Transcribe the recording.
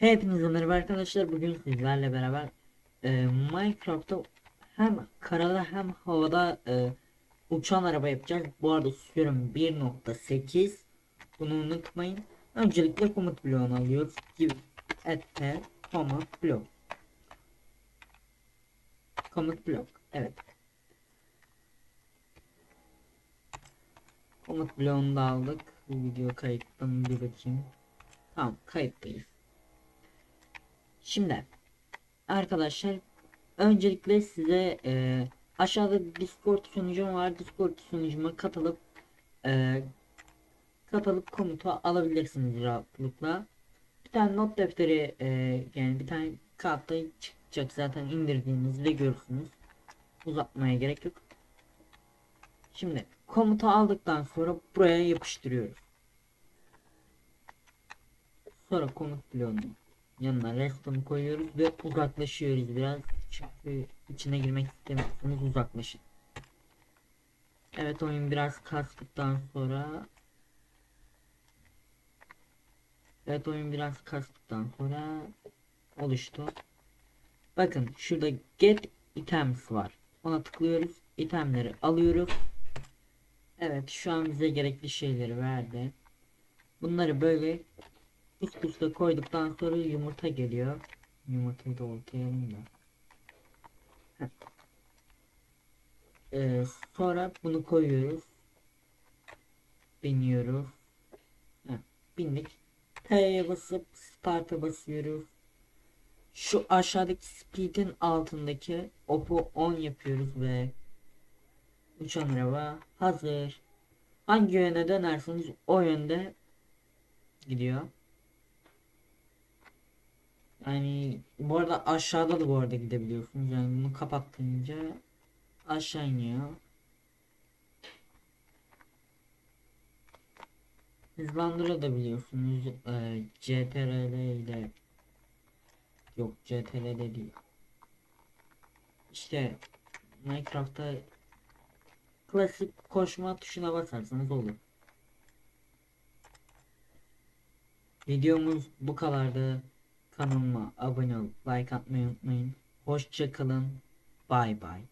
Hepinize merhaba arkadaşlar. Bugün sizlerle beraber e, Minecraft'ta hem karada hem havada e, uçan araba yapacağız. Bu arada sürüm 1.8. Bunu unutmayın. Öncelikle komut bloğunu alıyoruz. Give ette komut blok. Komut blok. Evet. Komut bloğunu da aldık. Bu video kayıttan bir bakayım. Tamam kayıttayız. Şimdi arkadaşlar öncelikle size e, aşağıda Discord sunucum var. Discord sunucuma katılıp e, katılıp komutu alabilirsiniz rahatlıkla. Bir tane not defteri e, yani bir tane kağıtta çıkacak zaten indirdiğinizde görürsünüz. Uzatmaya gerek yok. Şimdi komutu aldıktan sonra buraya yapıştırıyoruz. Sonra komut bloğunu yanına reston koyuyoruz ve uzaklaşıyoruz biraz. Çünkü içine girmek istemiyorsanız uzaklaşın. Evet oyun biraz kastıktan sonra Evet oyun biraz kastıktan sonra oluştu. Bakın şurada get items var. Ona tıklıyoruz. itemleri alıyoruz. Evet şu an bize gerekli şeyleri verdi. Bunları böyle üst üste koyduktan sonra yumurta geliyor. Yumurtayı da ortaya alayım da. Heh. Ee, sonra bunu koyuyoruz. Biniyoruz. Heh, bindik. T'ye basıp start'a basıyoruz. Şu aşağıdaki speed'in altındaki opu 10 yapıyoruz ve uçan araba hazır. Hangi yöne dönerseniz o yönde gidiyor. Yani bu arada aşağıda da bu arada gidebiliyorsunuz. Yani bunu kapattığınca aşağı iniyor. Hızlandırabiliyorsunuz. Ee, CTRL ile yok CTRL değil. İşte Minecraft'ta klasik koşma tuşuna basarsanız olur. Videomuz bu kadardı. Kanalıma abone olup like atmayı unutmayın. Hoşça kalın. Bay bay.